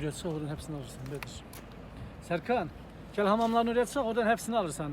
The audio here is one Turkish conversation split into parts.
Gel çık oradan hepsini alırsın Bedir. Serkan gel hamamların oraya çık oradan hepsini alırsan.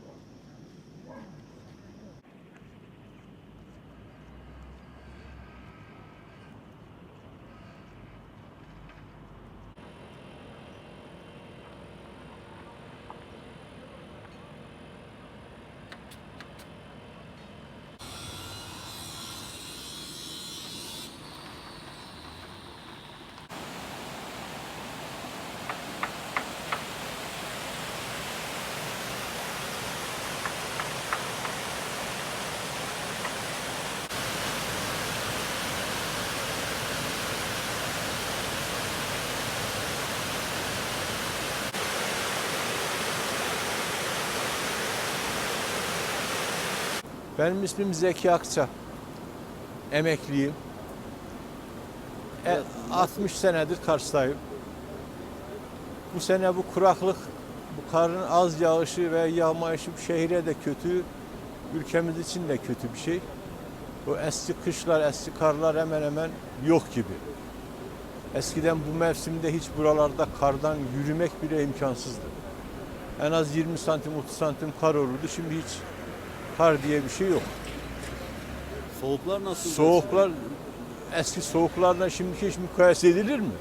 Benim ismim Zeki Akça. Emekliyim. E, 60 senedir Kars'tayım. Bu sene bu kuraklık, bu karın az yağışı ve yağmayışı şehire de kötü, ülkemiz için de kötü bir şey. Bu eski kışlar, eski karlar hemen hemen yok gibi. Eskiden bu mevsimde hiç buralarda kardan yürümek bile imkansızdı. En az 20 santim, 30 santim kar olurdu. Şimdi hiç kar diye bir şey yok. Soğuklar nasıl? Soğuklar eski soğuklarla şimdiki hiç mukayese edilir mi?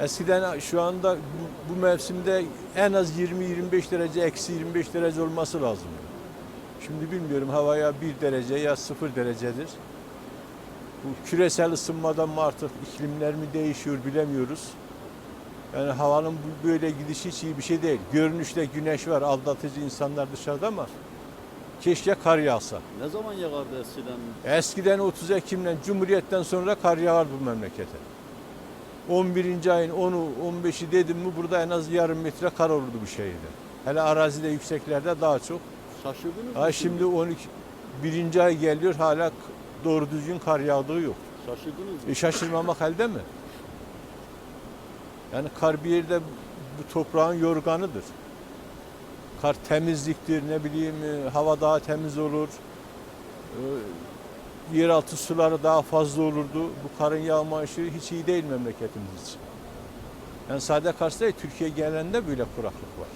Eskiden şu anda bu, bu mevsimde en az 20-25 derece, eksi 25 derece olması lazım. Şimdi bilmiyorum havaya 1 derece ya 0 derecedir. Bu küresel ısınmadan mı artık iklimler mi değişiyor bilemiyoruz. Yani havanın böyle gidişi hiç iyi bir şey değil. Görünüşte güneş var, aldatıcı insanlar dışarıda ama keşke kar yağsa. Ne zaman yağardı eskiden? Eskiden 30 Ekim'den Cumhuriyet'ten sonra kar yağar bu memlekete. 11. ayın 10'u 15'i dedim mi burada en az yarım metre kar olurdu bu şehirde. Hele arazide yükseklerde daha çok. Şaşırdınız mı? Ha şimdi 12 birinci ay geliyor hala doğru düzgün kar yağdığı yok. Şaşırdınız mı? E şaşırmamak elde mi? Yani kar bir yerde bu toprağın yorganıdır. Kar temizliktir, ne bileyim e, hava daha temiz olur. E, Yeraltı suları daha fazla olurdu. Bu karın yağmayışı hiç iyi değil memleketimiz için. Yani sadece Kars değil, Türkiye genelinde böyle kuraklık var.